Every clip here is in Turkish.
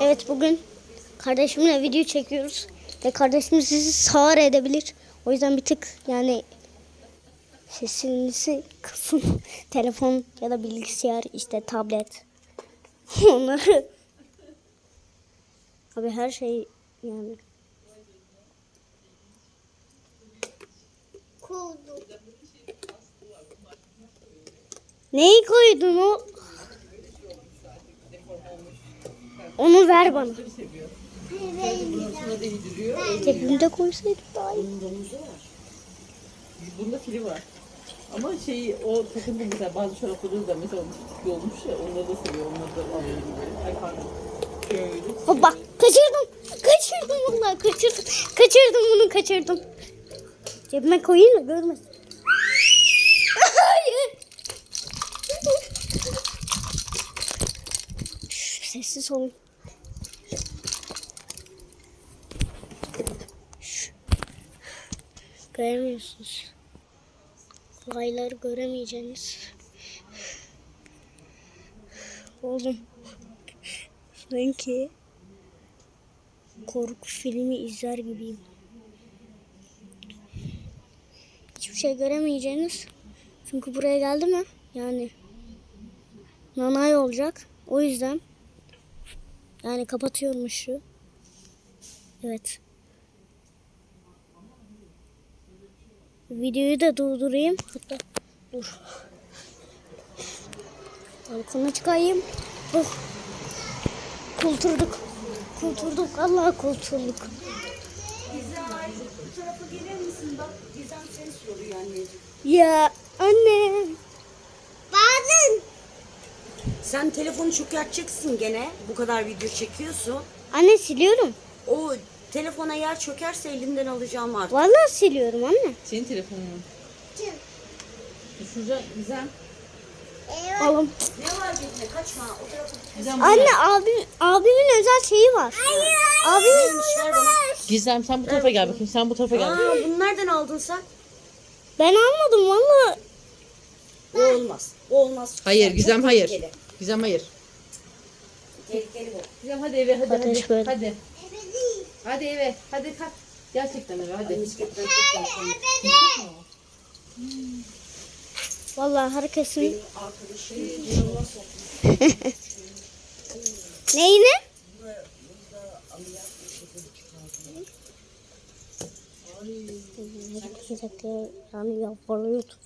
Evet bugün kardeşimle video çekiyoruz. Ve kardeşim sizi sağır edebilir. O yüzden bir tık yani sesinizi kısın. Telefon ya da bilgisayar işte tablet. Onları. Abi her şey yani. Neyi koydun o? Onu ver bana. Cebimde koysaydık daha iyi. Bunda fili var. Ama şey o takıntı mesela bazı çorapları da mesela onun olmuş ya onları da seviyor. Onları da alıyor gibi. Ay pardon. Şöyle. Hoppa kaçırdım. Kaçırdım vallahi kaçırdım. Kaçırdım bunu kaçırdım. Cebime koyayım da görmesin. Hayır. Şş, Sessiz olun. Göremiyorsunuz. Olayları göremeyeceğiniz. Oğlum. Sanki korku filmi izler gibiyim. Hiçbir şey göremeyeceğiniz. Çünkü buraya geldi mi? Yani nanay olacak. O yüzden yani kapatıyorum ışığı. Evet. Videoyu da durdurayım. Hatta dur. Balkona çıkayım. Oh. Kulturduk. Kulturduk. Allah kulturduk. Bu tarafa gelir misin bak? Gizem seni soruyor anneciğim. Ya anne. Bazen. Sen telefonu çökerteceksin gene. Bu kadar video çekiyorsun. Anne siliyorum. O telefona yer çökerse elinden alacağım artık. Vallahi siliyorum anne. Senin telefonun mu? Düşüreceğim. Gizem. Oğlum. Ne var gitme kaçma. O tarafa Gizem. Anne abim, abimin özel şeyi var. Abimin ver bana. Gizem sen bu tarafa gel bakayım. Sen bu tarafa gel. Aa, bunu nereden aldın sen? ben almadım vallahi. O olmaz. O olmaz. Hayır Çok Gizem hayır. tehlikeli. Gizem hayır. Tehlikeli bu. Gizem hadi eve hadi hadi. Hadi. Hadi eve. Hadi kalk. Gerçekten eve hadi. Misketler çok konuşalım. Vallahi herkesin Arkadaşım yanıma sok. neyini? Herkese yani yalvarıyor çocuk.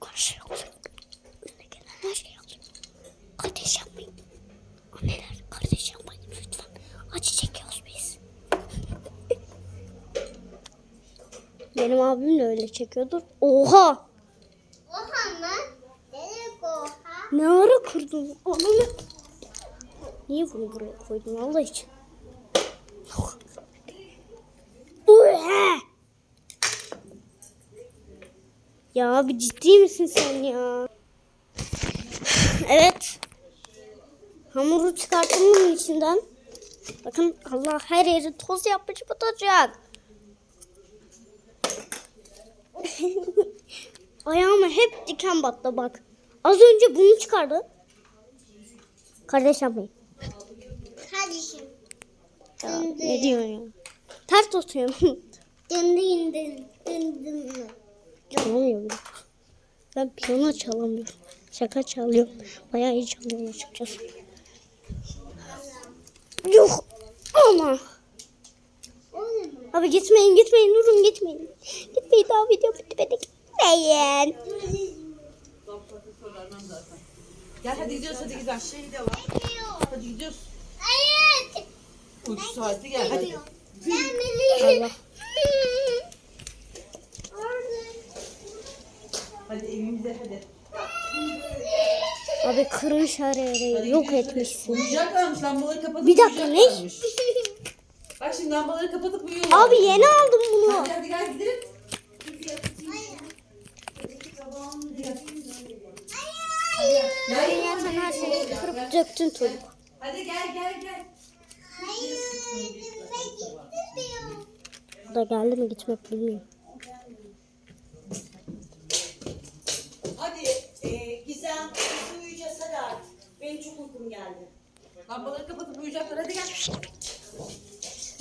Karşı olacak. Önüne gelen her şey alıyor. Kardeş yapmayın. Anneler kardeş yapmayın lütfen. Acı çekiyoruz biz. Benim abim de öyle çekiyordur. Oha! Oha mı? Demek oha. Ne ara kırdın? Ananı. Niye bunu buraya koydun Allah için? Uhe! Ya abi ciddi misin sen ya? Evet. Hamuru çıkarttım bunun içinden. Bakın Allah her yeri toz yapmış batacak. Ayağıma hep diken battı bak. Az önce bunu çıkardı. Kardeş yapmayın. Kardeşim. Ya, ne diyorsun ya? Ters tutuyorum. Dın dın dın dın dın. Çalamıyorum. Ben piyano çalamıyorum. Şaka çalıyorum. Bayağı iyi çalıyorum açıkçası. Yok ama. Abi gitmeyin gitmeyin durun gitmeyin. Gitmeyin daha video bitmedi gitmeyin. Gel hadi gidiyoruz hadi Gizem. Şey de var. Hadi gidiyoruz. Hayır. Uyku saati gel hadi. Allah. Hadi evimize hadi. Abi kırmış her yeri yok etmişsin. Uyuyacaklarmış lambaları kapatıp Bir dakika, ne? şimdi lambaları kapatıp uyuyorlar. Abi yeni aldım bunu. Hadi hadi gel gidelim. Ya sen her şeyi kırıp döktün çocuk. Hadi gel gel gel. Bu da geldi mi gitmek bilmiyorum. Hadi e, Gizem uyuyacak. uykum geldi. Lambaları kapatıp uyuyacaklar hadi gel.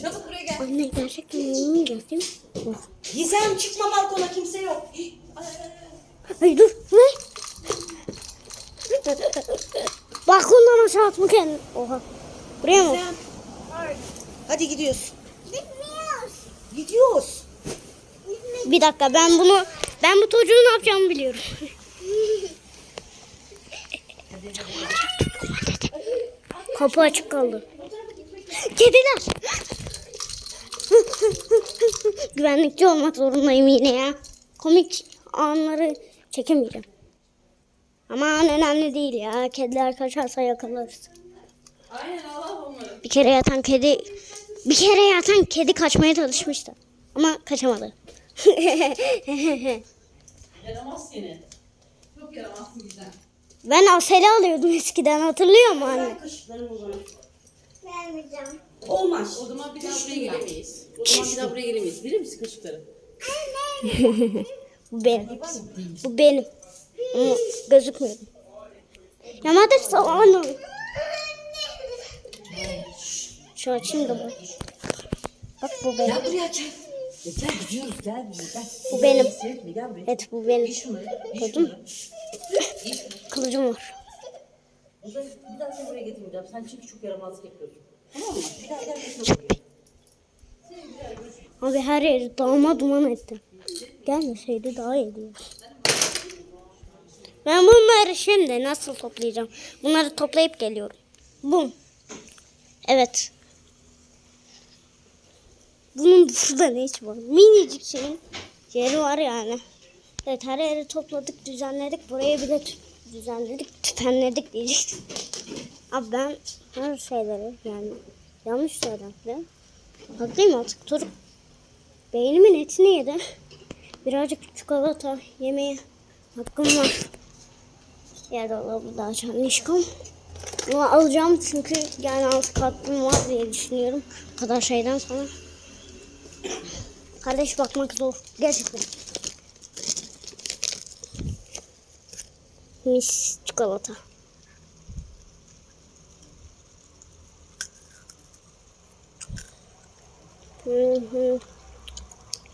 Çabuk buraya gel. Anne gerçekten değil mi? Gizem çıkma balkona kimse yok. Ay dur ne? Balkondan aşağı atma kendini. Oha. Buraya mı? Gizem. Hadi gidiyoruz. Gitmiyoruz. Gidiyoruz. Bir dakika ben bunu ben bu çocuğu ne yapacağımı biliyorum. Kapı açık kaldı. Kediler. Güvenlikçi olmak zorundayım yine ya. Komik anları çekemeyeceğim. Aman önemli değil ya. Kediler kaçarsa yakalarız. Aynen Allah onları. Bir kere yatan kedi bir kere yatan kedi kaçmaya çalışmıştı. Ama kaçamadı. Yaramaz seni. Çok yaramazsın güzel. ben Asel'i alıyordum eskiden hatırlıyor musun anne? Ver kaşıklarını o zaman. Vermeyeceğim. Olmaz. O zaman bir daha buraya gelemeyiz. O zaman bir daha buraya gelemeyiz. Bilir misin kaşıkları? Bu benim. Bu benim. Ama gözükmüyor. Ya madem soğanım. Şu açayım da bak. Bak bu benim. Gel buraya gel. Gel gidiyoruz gel buraya gel. Bu benim. Evet bu benim. Gördün mü? Kılıcım var. Bu da- Bir daha seni buraya getirmeyeceğim. Sen çünkü çok yaramazlık yapıyorsun. Abi her yeri dağma duman etti. Gelmeseydi daha iyiydi. Ben bunları şimdi nasıl toplayacağım? Bunları toplayıp geliyorum. Bum. Evet. Bunun burada ne işi var? Minicik şeyin yeri var yani. Evet her yeri topladık, düzenledik. Burayı bile düzenledik, tütenledik diyecektim. Abi ben her şeyleri yani yanlış söyledim. Haklıyım artık çocuk. Beynimin etini yedi. Birazcık çikolata yemeye hakkım var. Yer dolabı da nişkom. Bunu alacağım çünkü yani alt kattım var diye düşünüyorum. Bu kadar şeyden sonra. Kardeş bakmak zor. Gerçekten. Mis çikolata. Hı hı.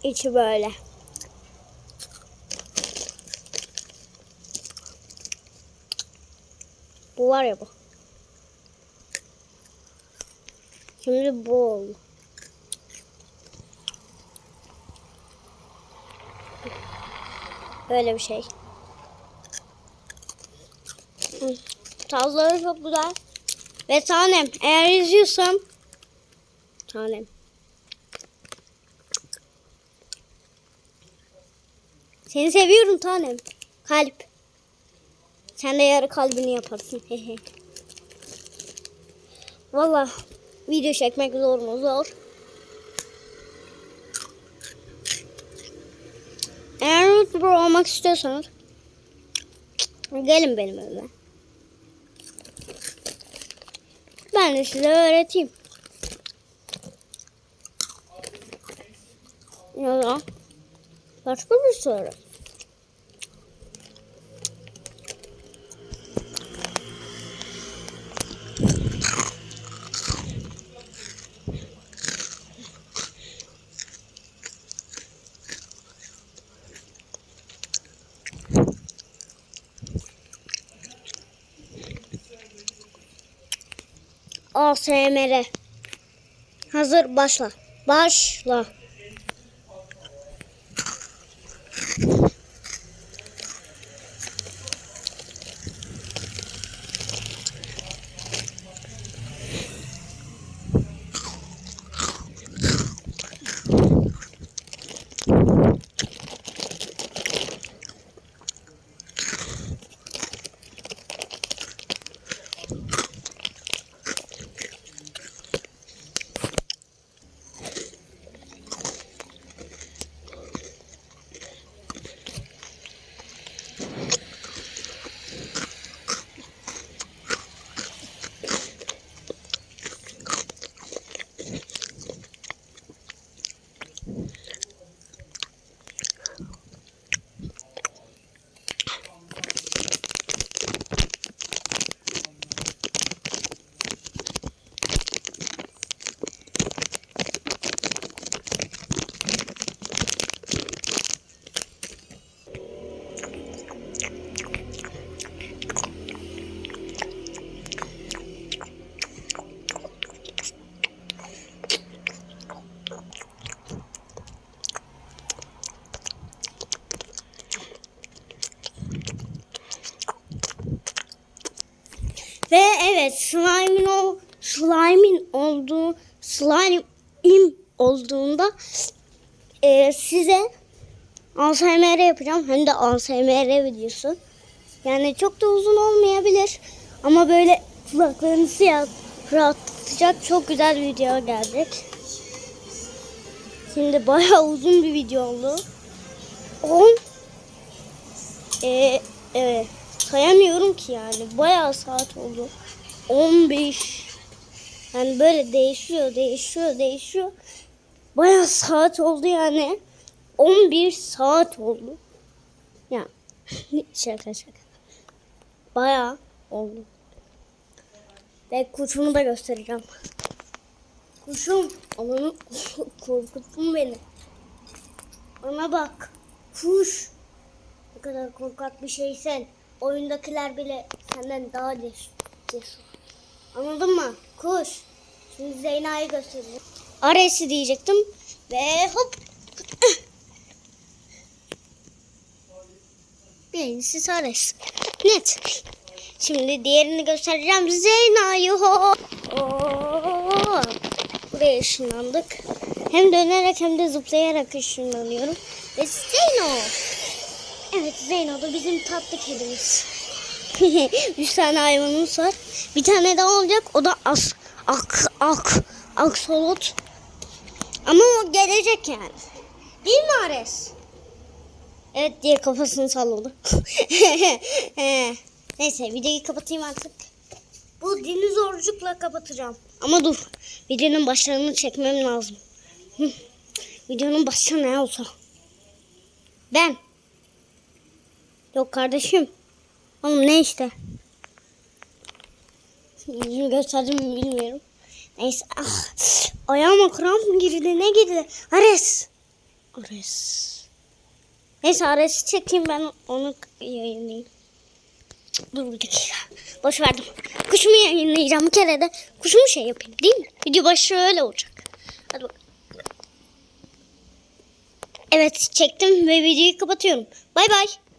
İçi böyle. Bu var ya bu. Şimdi bu oldu. Böyle bir şey. Hı. Tavları çok güzel. Ve tanem eğer izliyorsan tanem. Seni seviyorum tanem. Kalp. Sen de yarı kalbini yaparsın. Valla video çekmek zor mu? Zor. Eğer YouTuber olmak istiyorsanız gelin benim evime. Ben de size öğreteyim. Ya da başka bir soru. ASMR. Hazır başla. Başla. Ve evet slime'in o slime'in olduğu slime'im olduğunda e, size ASMR yapacağım. Hem de ASMR videosu. Yani çok da uzun olmayabilir. Ama böyle kulaklarınızı rahatlatacak çok güzel bir video gelecek. Şimdi bayağı uzun bir video oldu. 10 ee, evet. Sayamıyorum ki yani. Bayağı saat oldu. 15 yani böyle değişiyor, değişiyor, değişiyor. Bayağı saat oldu yani. 11 saat oldu. Ya şaka şaka. Bayağı oldu. Ve kuşumu da göstereceğim. Kuşum. Alanı korkuttun beni. Ona bak. Kuş. Ne kadar korkak bir şeysen. Oyundakiler bile senden daha ces- cesur. Anladın mı? Kuş. Şimdi Zeyna'yı göstereceğim. Ares'i diyecektim. Ve hop. Birincisi Ares. Net. Şimdi diğerini göstereceğim. Zeyna'yı hop. Buraya ışınlandık. Hem dönerek hem de zıplayarak ışınlanıyorum. Ve Zeyno. Evet Zeyno da bizim tatlı kedimiz. Üç tane hayvanımız var. Bir tane daha olacak. O da as, ak, ak, aksolot. Ama o gelecek yani. Değil mi Ares? Evet diye kafasını salladı. Neyse videoyu kapatayım artık. Bu dinozorcukla kapatacağım. Ama dur. Videonun başlarını çekmem lazım. Videonun başı ne olsa. Ben. Yok kardeşim. Oğlum ne işte. Yüzünü gösterdim mi bilmiyorum. Neyse. Ah, ayağıma kramp girdi. Ne girdi? Ares. Ares. Neyse Ares'i çekeyim ben onu yayınlayayım. Dur bir dakika. Boş verdim. Kuşumu yayınlayacağım bir kere de. Kuşumu şey yapayım değil mi? Video başı öyle olacak. Hadi bak. Evet çektim ve videoyu kapatıyorum. Bay bay.